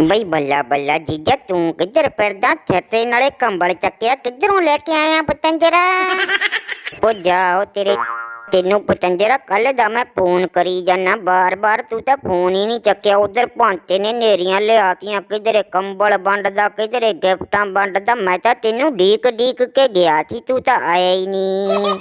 ਬਈ ਬੱਲਾ ਬੱਲਾ ਜੀਜਾ ਤੂੰ ਕਿੱਧਰ ਫਿਰਦਾ ਸਿਰ ਤੇ ਨਾਲੇ ਕੰਬਲ ਚੱਕਿਆ ਕਿੱਧਰੋਂ ਲੈ ਕੇ ਆਇਆ ਪਤੰਜਰਾ ਉਹ ਜਾਓ ਤੇਰੇ ਤੈਨੂੰ ਪਤੰਜਰਾ ਕੱਲ ਦਾ ਮੈਂ ਫੋਨ ਕਰੀ ਜਾਨਾ ਬਾਰ-ਬਾਰ ਤੂੰ ਤਾਂ ਫੋਨ ਹੀ ਨਹੀਂ ਚੱਕਿਆ ਉਧਰ ਭਾਂਤੇ ਨੇ ਨੇਰੀਆਂ ਲਿਆਤੀਆਂ ਕਿਧਰੇ ਕੰਬਲ ਵੰਡਦਾ ਕਿਧਰੇ ਗਿਫਟਾਂ ਵੰਡਦਾ ਮੈਂ ਤਾਂ ਤੈਨੂੰ ਢੀਕ ਢੀਕ ਕੇ ਗਿਆ ਸੀ ਤੂੰ ਤਾਂ ਆਇਆ ਹੀ ਨਹੀਂ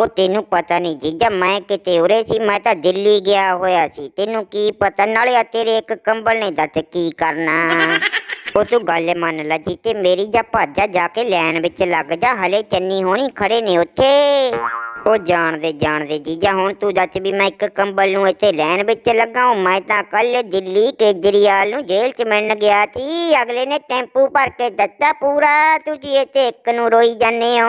ਉਹ ਤੈਨੂੰ ਪਤਾ ਨਹੀਂ ਜੀਜਾ ਮੈਂ ਕਿਤੇ ਉਰੇ ਸੀ ਮੈਂ ਤਾਂ ਦਿੱਲੀ ਗਿਆ ਹੋਇਆ ਸੀ ਤੈਨੂੰ ਕੀ ਪਤਾ ਨਾਲੇ ਆ ਤੇਰੇ ਇੱਕ ਕੰਬਲ ਨੇ ਦੱਸ ਕੀ ਕਰਨਾ ਉਹ ਤੂੰ ਗੱਲ ਮੰਨ ਲੈ ਜੀ ਤੇ ਮੇਰੀ ਜਾ ਭਾਜਾ ਜਾ ਕੇ ਲੈਣ ਵਿੱਚ ਲੱਗ ਜਾ ਹਲੇ ਚੰਨੀ ਹੋਣੀ ਖੜੇ ਨੇ ਉੱਥੇ ਉਹ ਜਾਣਦੇ ਜਾਣਦੇ ਜੀਜਾ ਹੁਣ ਤੂੰ ਦੱਸ ਵੀ ਮੈਂ ਇੱਕ ਕੰਬਲ ਨੂੰ ਇੱਥੇ ਲੈਣ ਵਿੱਚ ਲੱਗਾ ਹਾਂ ਮੈਂ ਤਾਂ ਕੱਲ ਦਿੱਲੀ ਕੇਜਰੀਵਾਲ ਨੂੰ ਜੇਲ੍ਹ 'ਚ ਮਿਲਣ ਗਿਆ ਸੀ ਅਗਲੇ ਨੇ ਟੈਂਪੂ ਭਰ ਕੇ ਦਿੱਤਾ ਪੂਰਾ ਤੁਸੀਂ ਇੱਥੇ ਇੱਕ ਨੂੰ ਰੋਈ ਜਾਂਦੇ ਹੋ